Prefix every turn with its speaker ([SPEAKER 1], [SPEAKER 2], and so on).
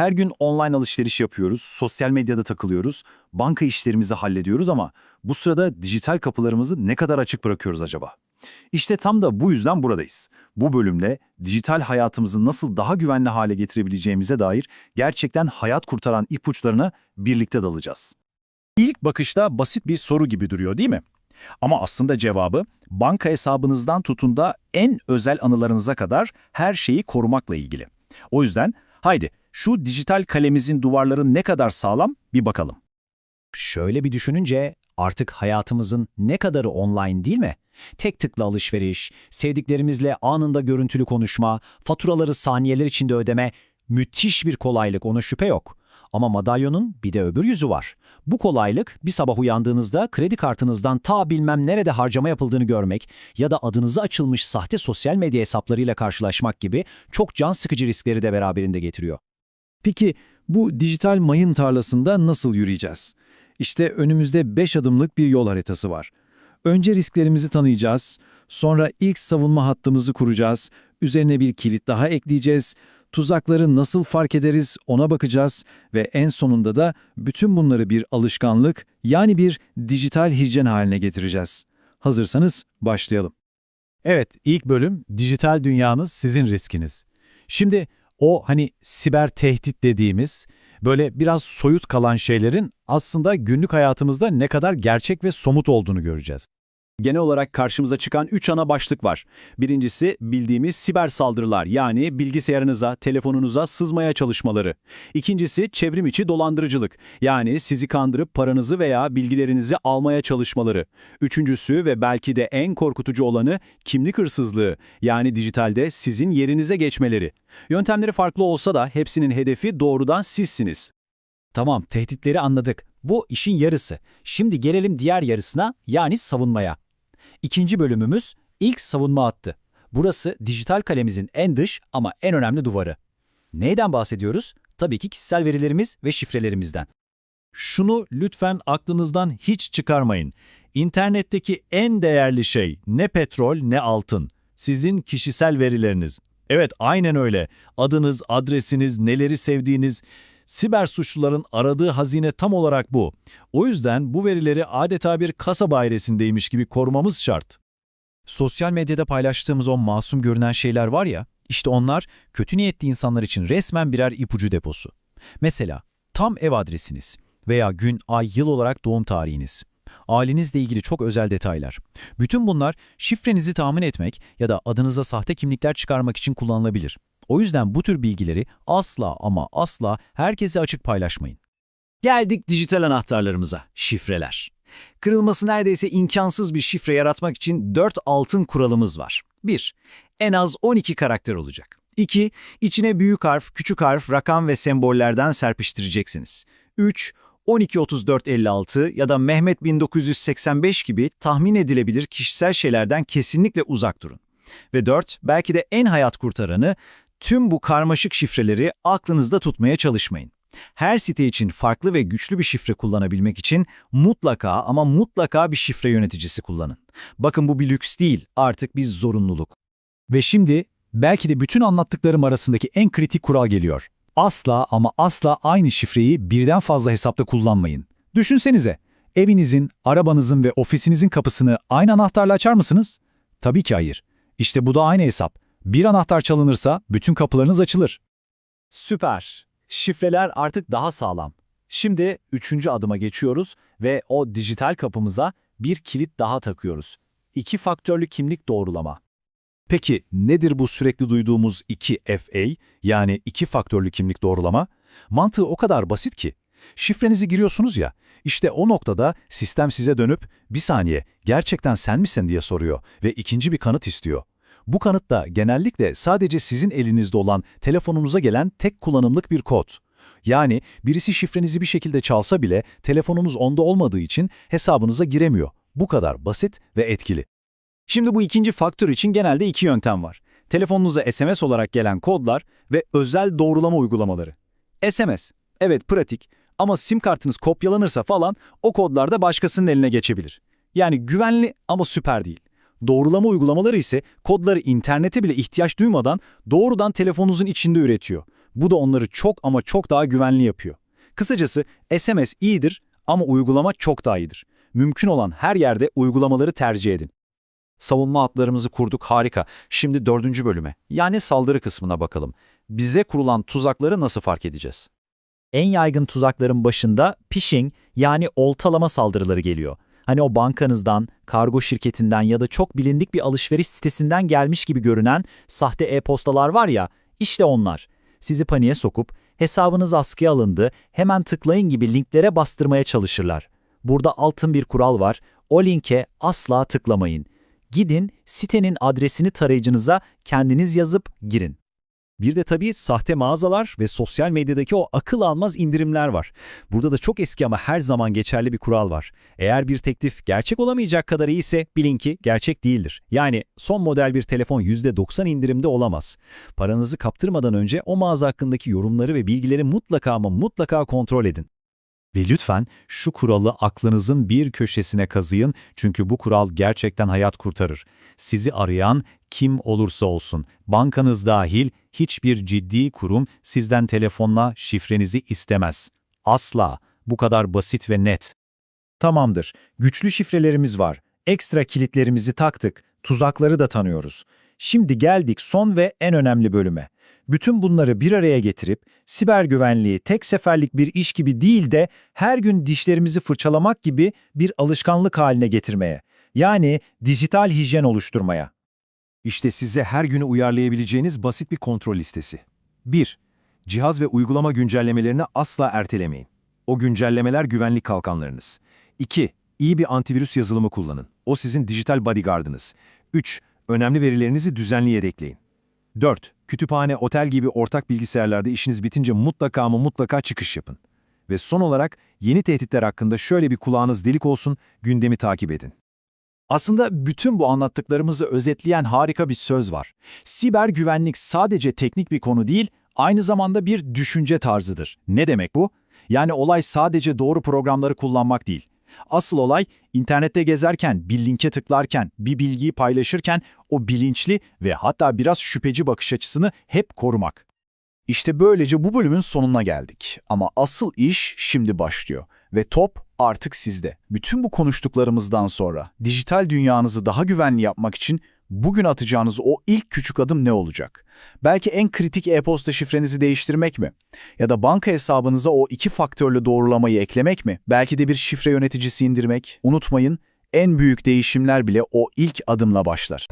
[SPEAKER 1] Her gün online alışveriş yapıyoruz, sosyal medyada takılıyoruz, banka işlerimizi hallediyoruz ama bu sırada dijital kapılarımızı ne kadar açık bırakıyoruz acaba? İşte tam da bu yüzden buradayız. Bu bölümle dijital hayatımızı nasıl daha güvenli hale getirebileceğimize dair gerçekten hayat kurtaran ipuçlarına birlikte dalacağız.
[SPEAKER 2] İlk bakışta basit bir soru gibi duruyor değil mi? Ama aslında cevabı banka hesabınızdan tutun da en özel anılarınıza kadar her şeyi korumakla ilgili. O yüzden haydi şu dijital kalemizin duvarları ne kadar sağlam bir bakalım. Şöyle bir düşününce artık hayatımızın ne kadarı online değil mi? Tek tıkla alışveriş, sevdiklerimizle anında görüntülü konuşma, faturaları saniyeler içinde ödeme, müthiş bir kolaylık ona şüphe yok. Ama madalyonun bir de öbür yüzü var. Bu kolaylık bir sabah uyandığınızda kredi kartınızdan ta bilmem nerede harcama yapıldığını görmek ya da adınıza açılmış sahte sosyal medya hesaplarıyla karşılaşmak gibi çok can sıkıcı riskleri de beraberinde getiriyor.
[SPEAKER 3] Peki bu dijital mayın tarlasında nasıl yürüyeceğiz? İşte önümüzde 5 adımlık bir yol haritası var. Önce risklerimizi tanıyacağız, sonra ilk savunma hattımızı kuracağız, üzerine bir kilit daha ekleyeceğiz, tuzakları nasıl fark ederiz ona bakacağız ve en sonunda da bütün bunları bir alışkanlık yani bir dijital hijyen haline getireceğiz. Hazırsanız başlayalım.
[SPEAKER 2] Evet, ilk bölüm dijital dünyanız sizin riskiniz. Şimdi o hani siber tehdit dediğimiz böyle biraz soyut kalan şeylerin aslında günlük hayatımızda ne kadar gerçek ve somut olduğunu göreceğiz.
[SPEAKER 1] Genel olarak karşımıza çıkan 3 ana başlık var. Birincisi bildiğimiz siber saldırılar yani bilgisayarınıza, telefonunuza sızmaya çalışmaları. İkincisi çevrim içi dolandırıcılık yani sizi kandırıp paranızı veya bilgilerinizi almaya çalışmaları. Üçüncüsü ve belki de en korkutucu olanı kimlik hırsızlığı yani dijitalde sizin yerinize geçmeleri. Yöntemleri farklı olsa da hepsinin hedefi doğrudan sizsiniz.
[SPEAKER 2] Tamam, tehditleri anladık. Bu işin yarısı. Şimdi gelelim diğer yarısına yani savunmaya. İkinci bölümümüz ilk savunma hattı. Burası dijital kalemizin en dış ama en önemli duvarı. Neyden bahsediyoruz? Tabii ki kişisel verilerimiz ve şifrelerimizden.
[SPEAKER 4] Şunu lütfen aklınızdan hiç çıkarmayın. İnternetteki en değerli şey ne petrol ne altın. Sizin kişisel verileriniz. Evet aynen öyle. Adınız, adresiniz, neleri sevdiğiniz. Siber suçluların aradığı hazine tam olarak bu. O yüzden bu verileri adeta bir kasa dairesindeymiş gibi korumamız şart.
[SPEAKER 2] Sosyal medyada paylaştığımız o masum görünen şeyler var ya, işte onlar kötü niyetli insanlar için resmen birer ipucu deposu. Mesela tam ev adresiniz veya gün, ay, yıl olarak doğum tarihiniz. Ailenizle ilgili çok özel detaylar. Bütün bunlar şifrenizi tahmin etmek ya da adınıza sahte kimlikler çıkarmak için kullanılabilir. O yüzden bu tür bilgileri asla ama asla herkese açık paylaşmayın.
[SPEAKER 1] Geldik dijital anahtarlarımıza, şifreler. Kırılması neredeyse imkansız bir şifre yaratmak için 4 altın kuralımız var. 1. En az 12 karakter olacak. 2. İçine büyük harf, küçük harf, rakam ve sembollerden serpiştireceksiniz. 3. 123456 ya da Mehmet 1985 gibi tahmin edilebilir kişisel şeylerden kesinlikle uzak durun. Ve 4. Belki de en hayat kurtaranı, tüm bu karmaşık şifreleri aklınızda tutmaya çalışmayın. Her site için farklı ve güçlü bir şifre kullanabilmek için mutlaka ama mutlaka bir şifre yöneticisi kullanın. Bakın bu bir lüks değil, artık bir zorunluluk.
[SPEAKER 2] Ve şimdi belki de bütün anlattıklarım arasındaki en kritik kural geliyor. Asla ama asla aynı şifreyi birden fazla hesapta kullanmayın. Düşünsenize, evinizin, arabanızın ve ofisinizin kapısını aynı anahtarla açar mısınız? Tabii ki hayır. İşte bu da aynı hesap. Bir anahtar çalınırsa bütün kapılarınız açılır.
[SPEAKER 1] Süper. Şifreler artık daha sağlam. Şimdi üçüncü adıma geçiyoruz ve o dijital kapımıza bir kilit daha takıyoruz. İki faktörlü kimlik doğrulama.
[SPEAKER 4] Peki nedir bu sürekli duyduğumuz 2FA yani iki faktörlü kimlik doğrulama? Mantığı o kadar basit ki. Şifrenizi giriyorsunuz ya, işte o noktada sistem size dönüp bir saniye gerçekten sen misin diye soruyor ve ikinci bir kanıt istiyor. Bu kanıt da genellikle sadece sizin elinizde olan telefonunuza gelen tek kullanımlık bir kod. Yani birisi şifrenizi bir şekilde çalsa bile telefonunuz onda olmadığı için hesabınıza giremiyor. Bu kadar basit ve etkili.
[SPEAKER 1] Şimdi bu ikinci faktör için genelde iki yöntem var. Telefonunuza SMS olarak gelen kodlar ve özel doğrulama uygulamaları. SMS, evet pratik ama sim kartınız kopyalanırsa falan o kodlar da başkasının eline geçebilir. Yani güvenli ama süper değil. Doğrulama uygulamaları ise kodları internete bile ihtiyaç duymadan doğrudan telefonunuzun içinde üretiyor.
[SPEAKER 2] Bu da onları çok ama çok daha güvenli yapıyor. Kısacası SMS iyidir ama uygulama çok daha iyidir. Mümkün olan her yerde uygulamaları tercih edin.
[SPEAKER 4] Savunma hatlarımızı kurduk harika. Şimdi dördüncü bölüme yani saldırı kısmına bakalım. Bize kurulan tuzakları nasıl fark edeceğiz?
[SPEAKER 1] En yaygın tuzakların başında phishing yani oltalama saldırıları geliyor. Hani o bankanızdan, kargo şirketinden ya da çok bilindik bir alışveriş sitesinden gelmiş gibi görünen sahte e-postalar var ya, işte onlar. Sizi paniğe sokup hesabınız askıya alındı, hemen tıklayın gibi linklere bastırmaya çalışırlar. Burada altın bir kural var, o linke asla tıklamayın. Gidin sitenin adresini tarayıcınıza kendiniz yazıp girin.
[SPEAKER 2] Bir de tabii sahte mağazalar ve sosyal medyadaki o akıl almaz indirimler var. Burada da çok eski ama her zaman geçerli bir kural var. Eğer bir teklif gerçek olamayacak kadar iyiyse bilin ki gerçek değildir. Yani son model bir telefon %90 indirimde olamaz. Paranızı kaptırmadan önce o mağaza hakkındaki yorumları ve bilgileri mutlaka ama mutlaka kontrol edin.
[SPEAKER 4] Ve lütfen şu kuralı aklınızın bir köşesine kazıyın çünkü bu kural gerçekten hayat kurtarır. Sizi arayan kim olursa olsun, bankanız dahil hiçbir ciddi kurum sizden telefonla şifrenizi istemez. Asla. Bu kadar basit ve net.
[SPEAKER 3] Tamamdır. Güçlü şifrelerimiz var. Ekstra kilitlerimizi taktık. Tuzakları da tanıyoruz. Şimdi geldik son ve en önemli bölüme. Bütün bunları bir araya getirip siber güvenliği tek seferlik bir iş gibi değil de her gün dişlerimizi fırçalamak gibi bir alışkanlık haline getirmeye. Yani dijital hijyen oluşturmaya.
[SPEAKER 4] İşte size her günü uyarlayabileceğiniz basit bir kontrol listesi. 1. Cihaz ve uygulama güncellemelerini asla ertelemeyin. O güncellemeler güvenlik kalkanlarınız. 2. İyi bir antivirüs yazılımı kullanın. O sizin dijital bodyguardınız. 3. Önemli verilerinizi düzenli yedekleyin. 4. Kütüphane, otel gibi ortak bilgisayarlarda işiniz bitince mutlaka ama mutlaka çıkış yapın. Ve son olarak yeni tehditler hakkında şöyle bir kulağınız delik olsun, gündemi takip edin.
[SPEAKER 2] Aslında bütün bu anlattıklarımızı özetleyen harika bir söz var. Siber güvenlik sadece teknik bir konu değil, aynı zamanda bir düşünce tarzıdır. Ne demek bu? Yani olay sadece doğru programları kullanmak değil. Asıl olay internette gezerken, bir linke tıklarken, bir bilgiyi paylaşırken o bilinçli ve hatta biraz şüpheci bakış açısını hep korumak.
[SPEAKER 5] İşte böylece bu bölümün sonuna geldik. Ama asıl iş şimdi başlıyor. Ve top artık sizde. Bütün bu konuştuklarımızdan sonra dijital dünyanızı daha güvenli yapmak için bugün atacağınız o ilk küçük adım ne olacak? Belki en kritik e-posta şifrenizi değiştirmek mi? Ya da banka hesabınıza o iki faktörlü doğrulamayı eklemek mi? Belki de bir şifre yöneticisi indirmek. Unutmayın, en büyük değişimler bile o ilk adımla başlar.